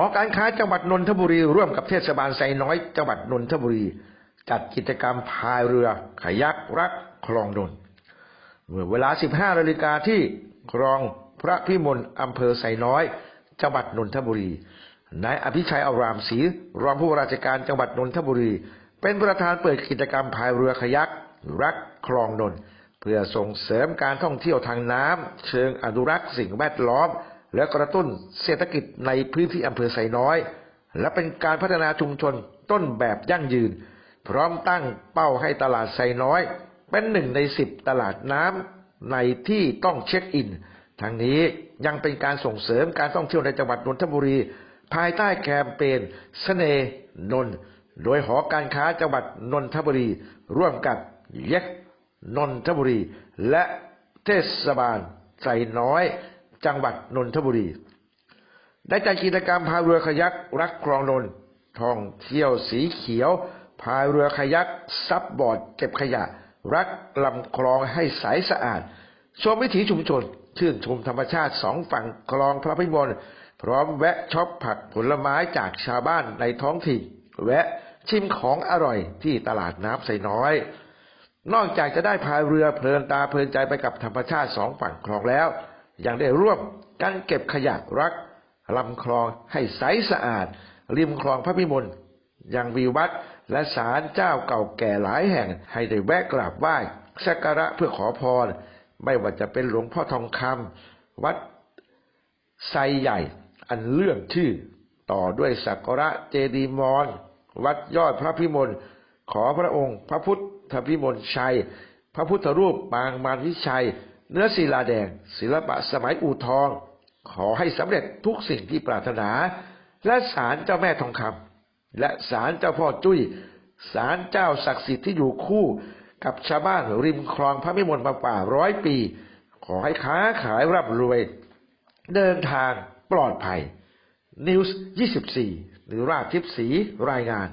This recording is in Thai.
อการค้าจังหวัดนนทบุรี ร่วมกับเทศบาลไซน้อยจังหวัดนนทบุรี จัดกิจกรรมพายเรือขยักรักคลองนนเมื่อเวลา 15นาฬิกาที่คลองพระพิมลอำเภอไซน้อย จังหวัดนนทบุรีนายอภิชัยอารามศรีรองผู้ว่าราชการจังหวัดนนทบุรี เป็นประธานเปิดกิจกรรมพายเรือขยักรักคลองนนเพื่อส่งเสริมการท่องเที่ยวทางน้ำเชิงอนุรักษ์สิ่งแวดล้อม และกระตุ้นเศรษฐกิจในพื้นที่อำเภอไซน้อย และเป็นการพัฒนาชุมชนต้นแบบยั่งยืน พร้อมตั้งเป้าให้ตลาดไซน้อย เป็นหนึ่งในสิบตลาดน้ำในที่ต้องเช็คอิน ทั้งนี้ยังเป็นการส่งเสริมการท่องเที่ยวในจังหวัดนนทบุรี ภายใต้แคมเปญเสน่ห์นน โดยหอการค้าจังหวัดนนทบุรี ร่วมกับเย็กนนทบุรี และเทศบาลไซน้อย จังหวัดนนทบุรี ได้จัดกิจกรรมพายเรือขยักรักคลองนนท์ท่องเที่ยวสีเขียว พายเรือขยักซับบอร์ดเก็บขยะ รักลำคลองให้ใสสะอาด ชมวิถีชุมชน ชื่นชมธรรมชาติสองฝั่งคลองพระพิมลพร้อมแวะช็อปผักผลไม้จากชาวบ้านในท้องถิ่น แวะชิมของอร่อยที่ตลาดน้ำไซน้อย นอกจากจะได้พายเรือเพลินตาเพลินใจไปกับธรรมชาติสองฝั่งคลองแล้ว ยังได้ร่วมกันเก็บขยะรักลำคลองให้ใสสะอาด ริมคลองพระพิมลยังวิวัดและศาลเจ้าเก่าแก่หลายแห่งให้ได้แวะกราบไหว้สักการะเพื่อขอพร ไม่ว่าจะเป็นหลวงพ่อทองคำวัดไซใหญ่อันเลื่องชื่อ ต่อด้วยสักการะเจดีมอนวัดยอดพระพิมลขอพระองค์ พระพุทธพิมลชัย พระพุทธรูปปางมารวิชัย เนื้อศิลาแดง ศิลปะสมัยอู่ทอง ขอให้สำเร็จทุกสิ่งที่ปรารถนา และศาลเจ้าแม่ทองคำและศาลเจ้าพ่อจุ้ยศาลเจ้าศักดิ์สิทธิ์ที่อยู่คู่กับชาวบ้านริมคลองพระพิมลมากว่าร้อยปี ขอให้ค้าขายร่ำรวย เดินทางปลอดภัยนิวส์24 หรือราชทิพย์สีรายงาน